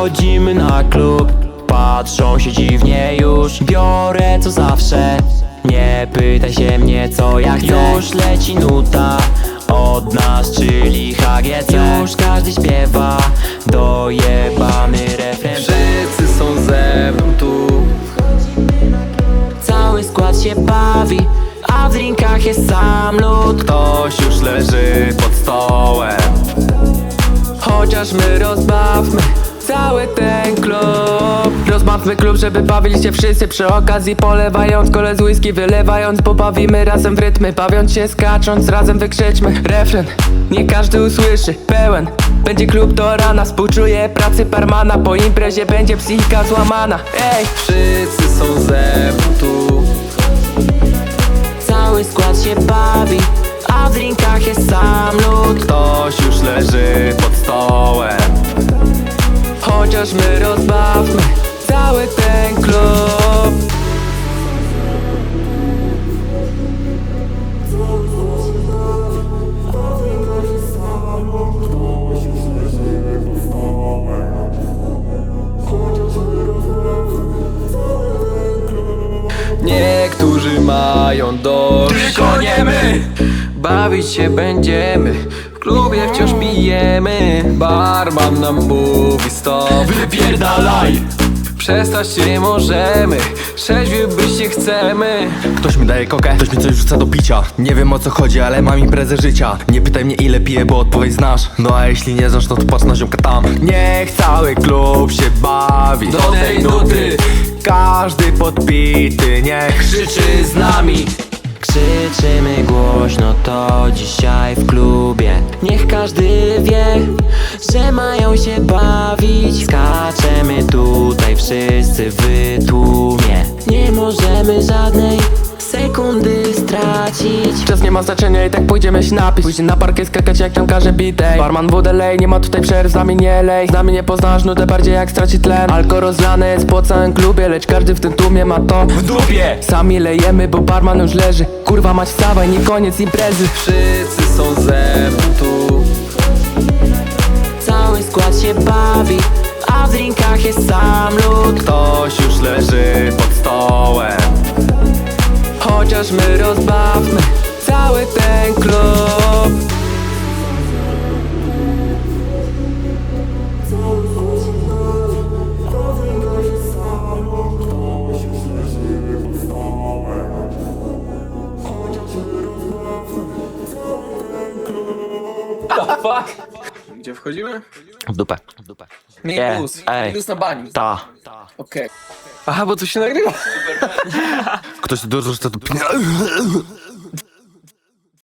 Wchodzimy na klub Patrzą się dziwnie już. Biorę co zawsze. Nie pytaj się mnie co ja chcę. Już leci nuta od nas, czyli HGC Już każdy śpiewa Dojebany refren. Wszyscy są ze mną tu. Cały skład się bawi A w drinkach jest sam lud Ktoś już leży pod stołem. Chociaż my rozbawmy cały ten klub. Rozbawmy klub, żeby bawili się wszyscy Przy okazji polewając kole z whisky Wylewając, pobawimy razem w rytmy Bawiąc się, skacząc, razem wykrzyczmy. Refren, nie każdy usłyszy Pełen, będzie klub do rana Współczuję pracy barmana Po imprezie będzie psychika złamana. Ej, Wszyscy są ze mną tu. Cały skład się bawi A w rozbawmy cały ten klub. Niektórzy mają dość. Tylko nie my! Bawić się będziemy klubie wciąż pijemy. Barman nam mówi stop Wypierdalaj! Przestać nie możemy Trzeźwiej być się chcemy. Ktoś mi daje kokę, ktoś mi coś rzuca do picia. Nie wiem o co chodzi, ale mam imprezę życia. Nie pytaj mnie ile piję, bo odpowiedź znasz. No a jeśli nie znasz, no to patrz na ziomka tam. Niech cały klub się bawi. Do tej nuty. Każdy podpity, niech krzyczy z nami Krzyczymy głośno to dzisiaj w klubie. Niech każdy wie, że mają się bawić. Skaczemy tutaj wszyscy w tłumie Nie możemy żadnej sekundy stracić. Czas nie ma znaczenia i tak pójdziemy się napić Pójdzie na parkę skakać jak tam każe bitej. Barman wódę lej, nie ma tutaj przerw, z nami nie lej. Z nami nie poznasz nutę bardziej jak straci tlen. Alko rozlane jest po całym klubie Lecz każdy w tym tłumie ma to w dupie. Sami lejemy, bo barman już leży. Kurwa mać wstawaj, nie koniec imprezy. Wszyscy są ze mną tu. Cały skład się bawi, a w rozbawmy cały ten klub. Gdzie wchodzimy? W dupę, w dupę Nie, Nie, plus. ej. Plus na bani. Ta Okej. Aha, bo to się nagrywa. Ktoś dużo rzuca do